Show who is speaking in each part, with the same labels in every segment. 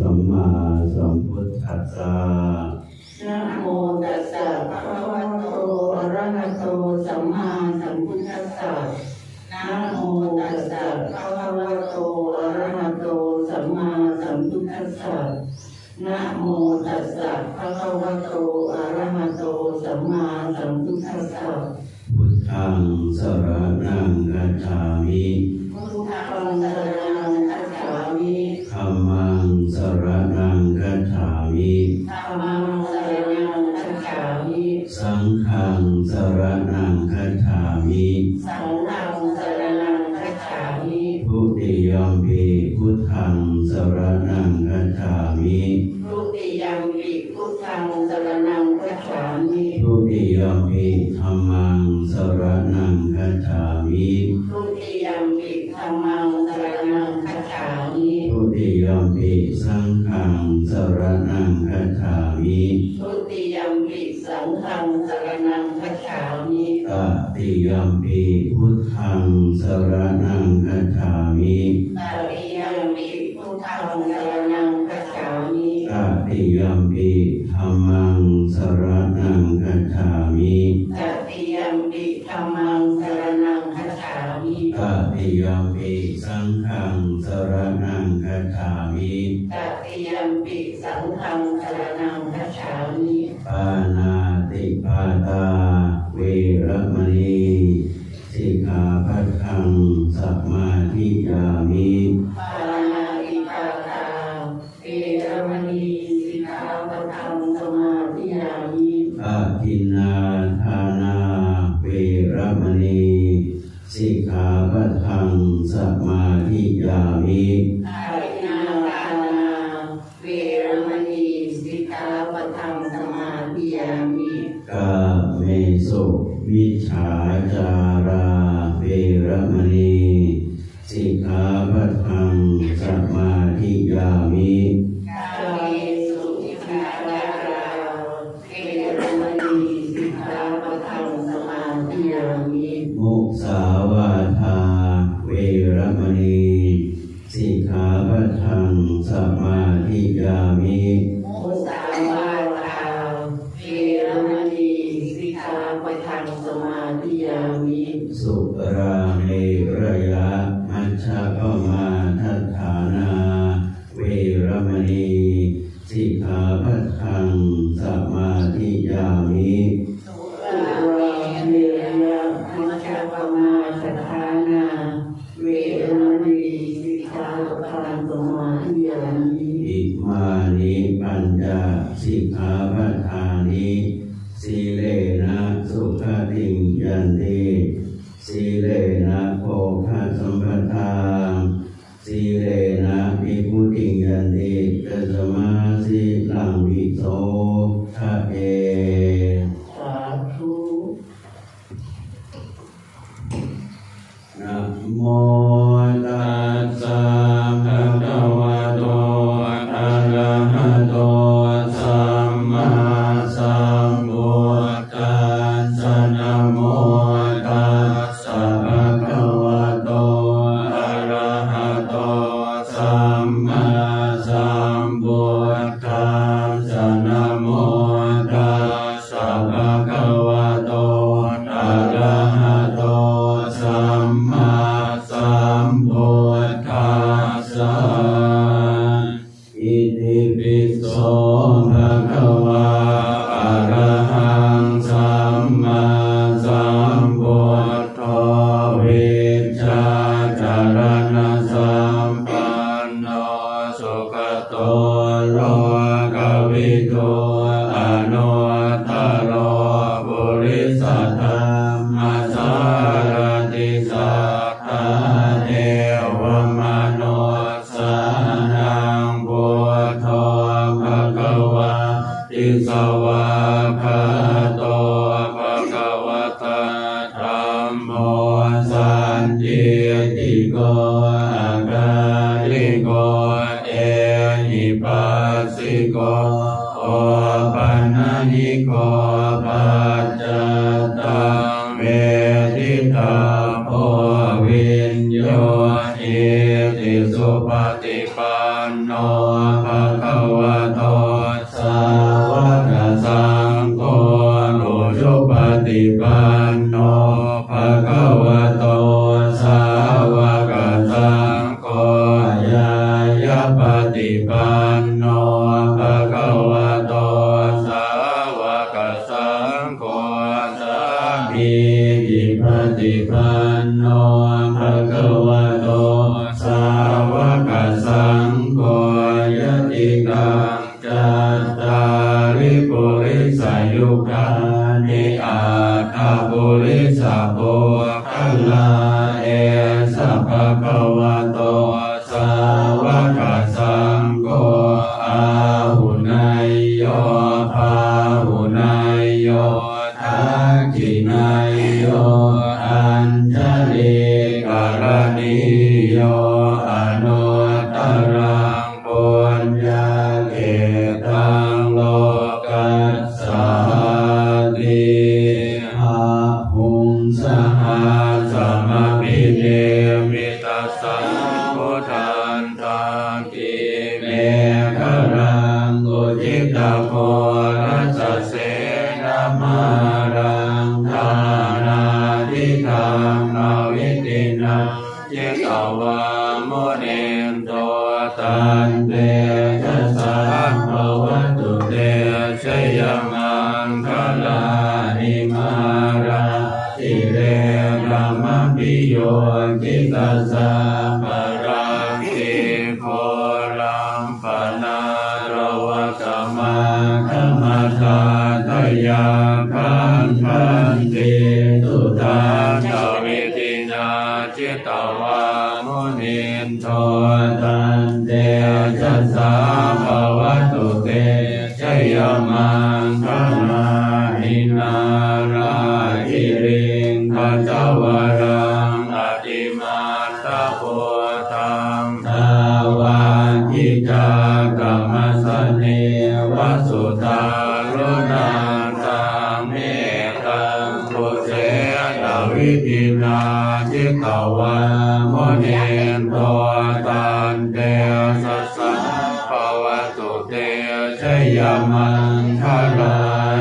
Speaker 1: สัมมาสัมพุทธัสสะ
Speaker 2: นะโมตัสสะภะคะวะโตอะระหะโตสัมมาสัมพุทธัสสะนะโมตัสสะภะคะวะโตอะระหะโตสัมมาสัมพุทธัสสะนะโมตัสสะภะคะวะโตอะระหะโตสัมมาสัมพุทธัสสะ
Speaker 1: พุทธังสรณังกัจฉามิ
Speaker 2: พุทธังสร
Speaker 1: สรณังกัจฉามิ
Speaker 2: ธัมมังสรณังคัจฉามิ
Speaker 1: สังฆังสรณังกัจฉามิ
Speaker 2: สังฆังสรณังคัจฉามิ
Speaker 1: ทุติยมปีพุทธังสรณังกัจฉามิ
Speaker 2: ทุติยัมปิพุทธังสรณังคัจฉามิ
Speaker 1: ทุติยมปีธัมมังสรณังกัจฉามิ
Speaker 2: ทุติยัมปิธัมมัง สัง
Speaker 1: ฆังสรณังกัจฉามิ
Speaker 2: ทุติยัมปิสังฆังสรณังคัจฉามิ
Speaker 1: ตติยมปีพุทธังสรณังกัจฉามิ
Speaker 2: ตติยัมปิพุทธังสรณังคัจฉามิ
Speaker 1: ตติยมปีธัมมังสรณังกัจฉามิ
Speaker 2: ตติยัมปิธัมมังสรณังคัจ ฉามิ
Speaker 1: ตติยมปีสังฆังสรณังกัจฉามิ
Speaker 2: ตติยัมปิสังฆังสรณังคัจฉามิ
Speaker 1: ปานาติปาตา เวรมณีสิกขาปัฏฐังสัมมาทิยามิ
Speaker 2: ปา สิกขาปะทังสมาธิยามิ
Speaker 1: กา
Speaker 2: เมสุ
Speaker 1: วิชฌาจาราเวรมณีสิกขาปัฏฐังสัมมาทิยามิ
Speaker 2: กาเมสุทิคาดาราเวรมณีสิกขาปะทังสมาธิยามิ
Speaker 1: มุสาวาทาเวรมณีสิกขาปัฏฐังสัมมาทิยามิ
Speaker 2: มาสี ป
Speaker 1: ฏิปั
Speaker 2: น
Speaker 1: โนภะคะวะโตสาวกสังโฆ
Speaker 2: โอชุปฏิปันโนภะคะวะโตสาวกสังโฆยายาปฏิปันโนภะคะวะโตสาวกสังโฆสามีจิปฏิปัน สัมพิเนมิตัสสะพุทธันตังกิเมฆรังกุจิตาโพรัสเสนามารังทานาทิธรรมนาวิตินาจิตวามุนินโตตันเตชะสาภวตุเตชยมังค ปิกิตัสสะปะรังติโครังปนาระวะกมธรรมทาทยาคันคันติตุตาจาวิตินาจิตวามุนินโทตันเตชะสาภวตุเตชยมังคลาหิ ตวิปินาจิตวามุนินโทตันเตสัสสะภวตุเตชยมังคลา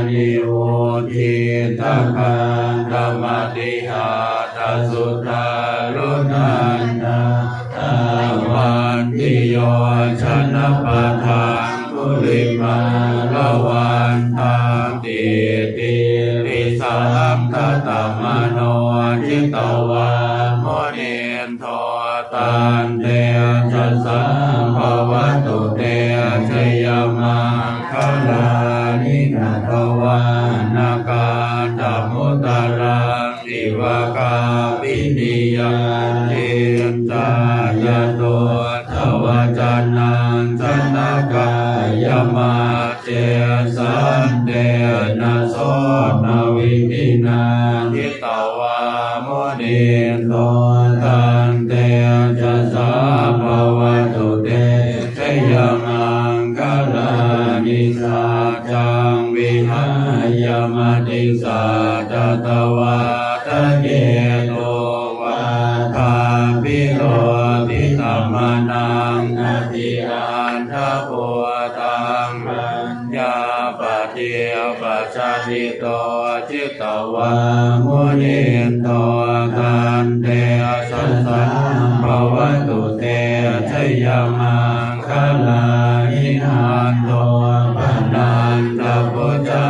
Speaker 2: นิโอทิตาคังธรรมติหาตสุตารุนันตาตาวันติโยชนะปะทานกุลิมาละวันทา ตตมโนจิตวาายโตทวจานังชนกายมาเจสันเดนะโสนาวิปินาทิตวาโมเนโตตันเตจะสาภวตุเตชยมังคลานิสัจจังวิหายมติสัจตวาตะเก ตวามุนินโตกันเตสัสสะภวตุเตชยมังคลาหินันโตปนันตพุทธั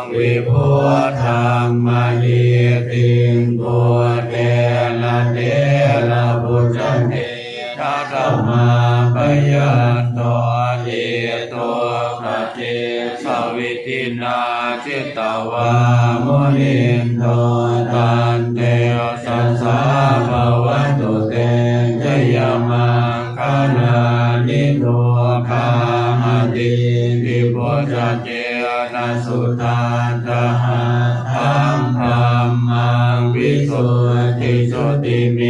Speaker 2: งวิพุทธังมายิติงปุเตละเตละพุทธเตทัตมาปยันโตเอโตปะเจสวิตินาจิตวา นินโตตันเตสัสสะภวตุเตชยมังคลานิโตคามติวิพุทธเจนะสุตาตหะธัมธัมมังวิสุทธิสุติเม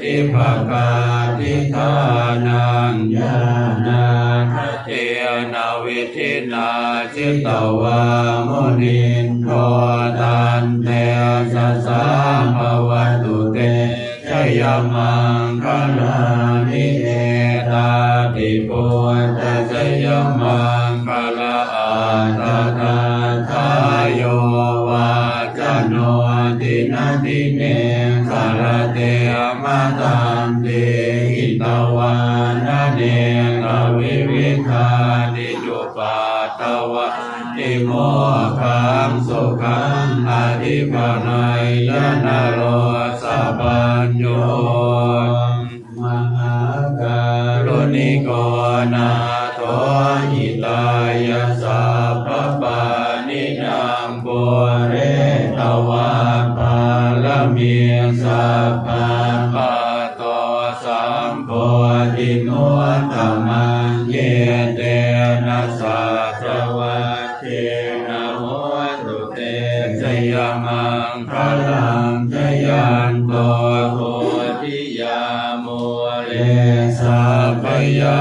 Speaker 2: ติภกาทิทา ตวามุนินโทตันเตสัสะภวตุเตชยมังคลา วิวิคานิจุปาตวะติโมขังสุขังอธิปไนยนโรสัพัญโยมหาการุณิโกนาโทหิตายาสัพพปานินามปุเรตวาปาลเมียสัพพะปะโตสัมโพ ธิโนตมังเยเตนะสัจวัตเทนะโมตุเตชยมังพลังชยันโตโหติยาโมเลสัพยา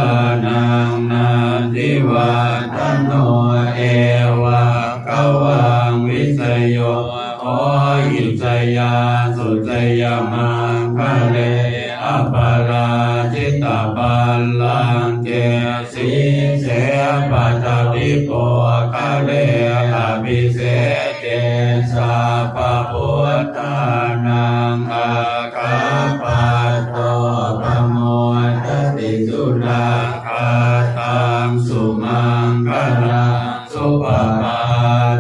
Speaker 2: สุราคาตังสุมังคลังสุปปา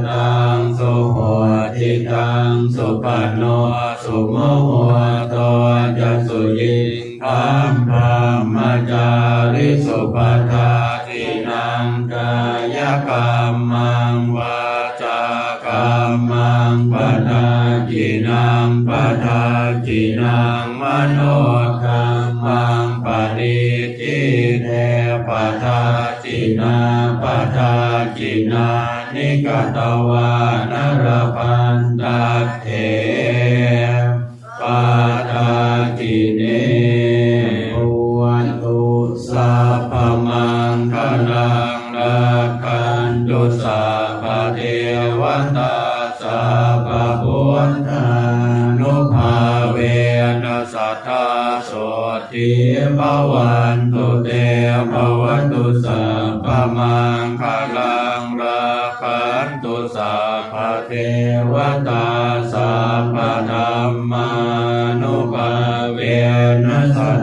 Speaker 2: ตังสุโหติตังสุปนโนสุโมโหตจัสสุยิงคัมภามจาริสุปทาทินังกายกรรมังวาจากรรมังปทาจินังปทาจินังมโนกรรมังปริจิ เตปทาจินาปทาจินานิกตวานรพันตัตเถปาทาจิเนปุวันตุสัพพมังคลังรักขันตุสัพพเทวตาสัพพพุทธา ทิภวันตุเตภวันตุสัพพมังคลังราคันตุสัพพเทวตาสัพพธรรมานุภาเวนัสสัทธาโส